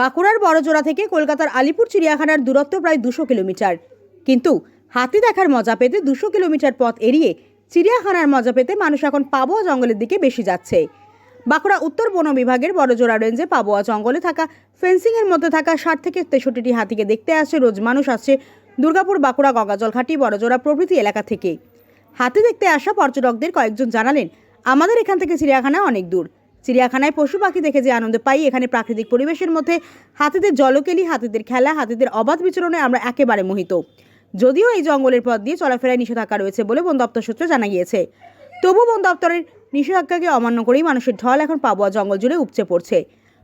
বাঁকুড়ার বড়জোড়া থেকে কলকাতার আলিপুর চিড়িয়াখানার দূরত্ব প্রায় দুশো কিলোমিটার। কিন্তু হাতি দেখার মজা পেতে দুশো কিলোমিটার পথ এড়িয়ে চিড়িয়াখানার মজা পেতে মানুষ এখন পাবোয়া জঙ্গলের দিকে বেশি যাচ্ছে। বাঁকুড়া উত্তর বন বিভাগের বড়জোড়া রেঞ্জে পাবোয়া জঙ্গলে থাকা, ফেন্সিংয়ের মধ্যে থাকা ষাট থেকে তেষট্টিটি হাতিকে দেখতে আসছে, রোজ মানুষ আসছে দুর্গাপুর, বাঁকুড়া, গঙ্গাজলঘাটি বড়জোড়া প্রভৃতি এলাকা থেকে। হাতি দেখতে আসা পর্যটকদের কয়েকজন জানালেন, আমাদের এখান থেকে চিড়িয়াখানা অনেক দূর। চিড়িয়াখানায় পশু পাখি দেখে যে আনন্দ পাই, এখানে প্রাকৃতিক পরিবেশের মধ্যে হাতিদের জলকেলি, হাতিদের খেলা, হাতিদের অবাধ বিচরণে আমরা একেবারে মোহিত। যদিও এই জঙ্গলের পথ দিয়ে চলাফেরায় নিষেধাজ্ঞা রয়েছে বলে বন দপ্তর সূত্রে জানা গিয়েছে। তবু বন দপ্তরের নিষেধাজ্ঞাকে অমান্য করেই মানুষের ঢল এখন পাবোয়া জঙ্গল জুড়ে উপচে পড়ছে।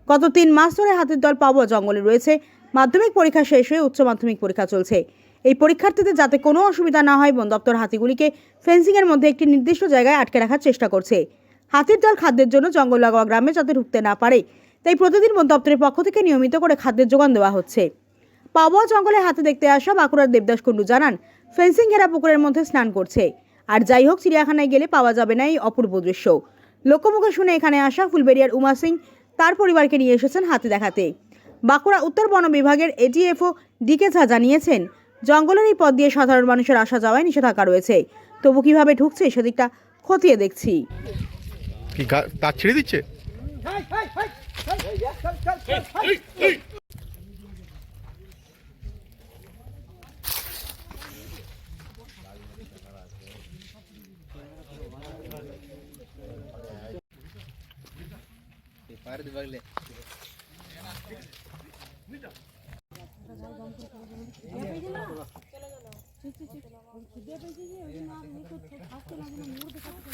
গত তিন মাস ধরে হাতির দল পাবোয়া জঙ্গলে রয়েছে। মাধ্যমিক পরীক্ষা শেষ হয়ে উচ্চ মাধ্যমিক পরীক্ষা চলছে। এই পরীক্ষার্থীদের যাতে কোনো অসুবিধা না হয়, বন দপ্তর হাতিগুলিকে ফেন্সিংয়ের মধ্যে একটি নির্দিষ্ট জায়গায় আটকে রাখার চেষ্টা করছে। হাতির দল খাদ্যের জন্য জঙ্গল লাগোয়া গ্রামে যাতে ঢুকতে না পারে, তাই প্রতিদিন বন দপ্তরের পক্ষ থেকে নিয়মিত করে খাদ্যের যোগান দেওয়া হচ্ছে। পাবোয়া জঙ্গলে হাতে দেখতে আসা বাঁকুড়ার দেবদাস কুণ্ডু জানান, ফেন্সিং ঘেরা পুকুরের মধ্যে স্নান করছে। আর যাই হোক, চিড়িয়াখানায় গেলে পাওয়া যাবে না এই অপূর্ব দৃশ্য। লোকমুখে শুনে এখানে আসা ফুলবেরিয়ার উমা সিং তার পরিবারকে নিয়ে এসেছেন হাতে দেখাতে। বাঁকুড়া উত্তর বন বিভাগের এটিএফও ডিকে ঝা জানিয়েছেন, জঙ্গলের এই পথ দিয়ে সাধারণ মানুষের আসা যাওয়ায় নিষেধাজ্ঞা রয়েছে। তবু কীভাবে ঢুকছে সেদিকটা খতিয়ে দেখছি। কি তার ছেড়ে দিচ্ছে? কি জন্য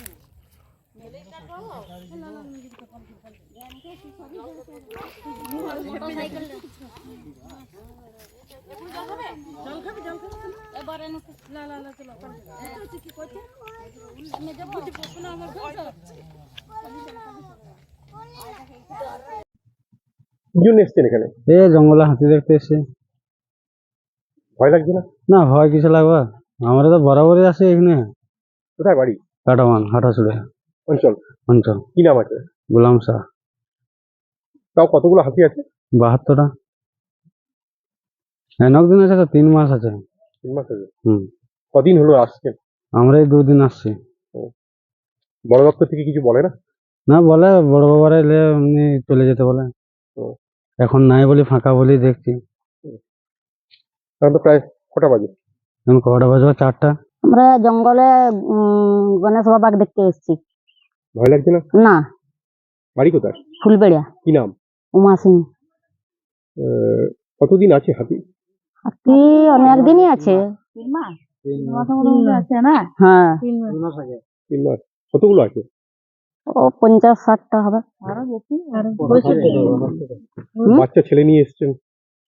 এসছেন এখানে? এ জঙ্গলে হাতি দেখতে এসে ভয় লাগছে না? না ভয় কিছু লাগবে আমরা তো বরাবরই আসি এখানে। কোথায় বাড়ি? কাটামান হাটাছুড়ে অঞ্চল। অঞ্চল কি নাম আছে? গোলাম শাহ। তাও কতগুলো হাতি আছে? বাহাত্তরটা। এনক দিন আছে তো তিন মাস আছে। তিন মাস আছে। হুম। কদিন হলো আসছেন? আমরা এই দুদিন আসছি। বড় দপ্তর থেকে কিছু বলে না? না বলে বড় বাবারা এলে এমনি চলে যেতে বলে। এখন নাই বলি ফাঁকা বলি দেখছি। এখন তো প্রায় কটা বাজে? এখন কটা বাজবে চারটা। আমরা জঙ্গলে উম, গণেশ বাবাক দেখতে এসেছি। ভয় লাগছে না? না। বাড়ি কোথায়? ফুলবেড়িয়া। কি নাম? উমা সিং। আহ, কতদিন আছে হাতি? হাতি অনেক দিনই আছে। হ্যাঁ। তিন মাস। কতগুলো আছে? ও পঞ্চাশ ষাটটা হবে। বাচ্চা ছেলে নিয়ে এসছেন?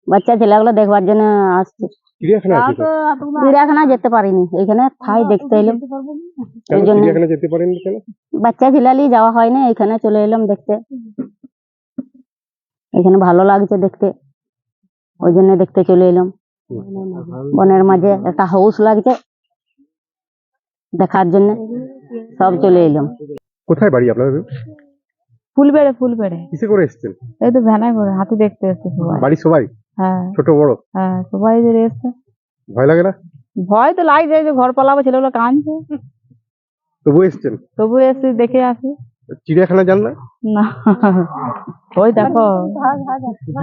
বাচ্চা ছেলেগুলো দেখবার জন্য আসছে। চিড়িয়াখানা আছে তো? চিড়িয়াখানা যেতে পারিনি। এখানে ঠাই দেখতে এলাম। চিড়িয়াখানা যেতে কেন? বাচ্চা ছেলালি যাওয়া হয়নি এখানে চলে এলাম দেখতে। এখানে ভালো লাগছে দেখতে। ওই জন্য দেখতে চলে এলাম। বনের মাঝে একটা হাউস লাগছে দেখার জন্য। সব চলে এলাম। কোথায় বাড়ি আপনাদের? ফুল বেড়ে ফুল বেড়ে কিসে করে এসছেন? এই তো ভ্যানায় করে হাতি দেখতে এসছে সবাই। বাড়ি সবাই? হ্যাঁ। ছোট বড়? হ্যাঁ সবাই যে এসছে। ভয় লাগে না? ভয় তো লাগছে যে ঘর পালাবো ছেলেগুলো কাঁদছে। তবু এসছেন? তবু এসে দেখে আসি। চিড়িয়াখানা যান না? না। ওই দেখো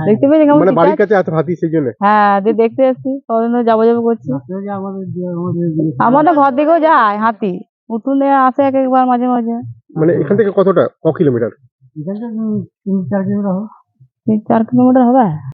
দেখতে পেয়েছি মানে বাড়ির কাছে আছে হাতি সেই জন্য? হ্যাঁ যে দেখতে এসছি ধরে যাব যাব করছি। আমাদের ঘর দিকেও যায় হাতি। উঠুনে আসে এক একবার মাঝে মাঝে। মানে এখান থেকে কতটা? ক কিলোমিটার? তিন চার কিলোমিটার হবে?